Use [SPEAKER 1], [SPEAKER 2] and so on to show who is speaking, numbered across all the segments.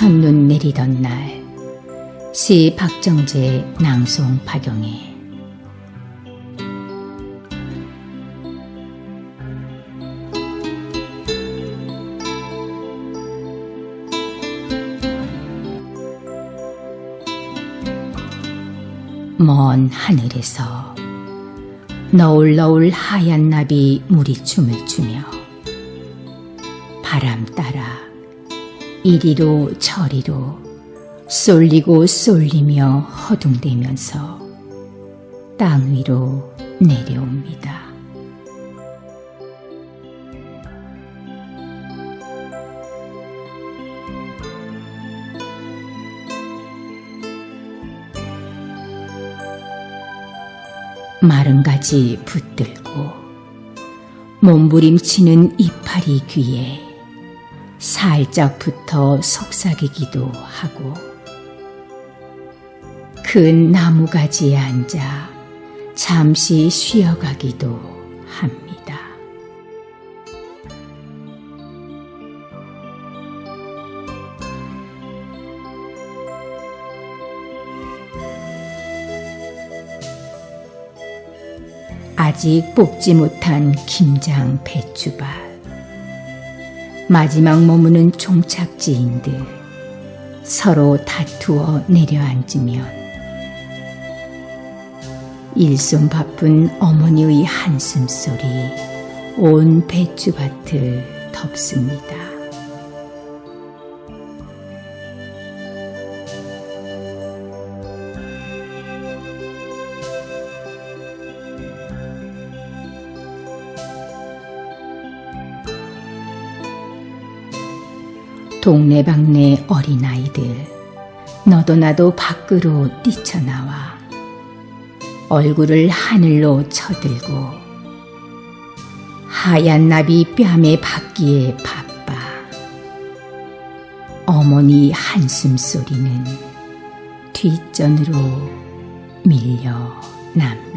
[SPEAKER 1] 첫눈 내리던 날, 시 박정재 낭송 박영애. 먼 하늘에서 너울너울 하얀 나비 무리춤을 추며 바람 따라 이리로 저리로 쏠리고 쏠리며 허둥대면서 땅 위로 내려옵니다. 마른 가지 붙들고 몸부림치는 이파리 귀에 살짝 붙어 속삭이기도 하고 큰 나무가지에 앉아 잠시 쉬어가기도 합니다. 아직 뽑지 못한 김장 배추밭. 마지막 머무는 종착지인들 서로 다투어 내려앉으면 일손 바쁜 어머니의 한숨 소리 온 배추밭을 덮습니다. 동네방네 어린아이들 너도 나도 밖으로 뛰쳐나와. 얼굴을 하늘로 쳐들고 하얀 나비 뺨에 박기에 바빠. 어머니 한숨 소리는 뒷전으로 밀려납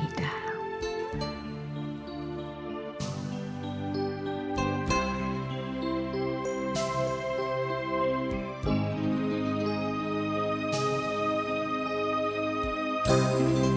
[SPEAKER 1] Música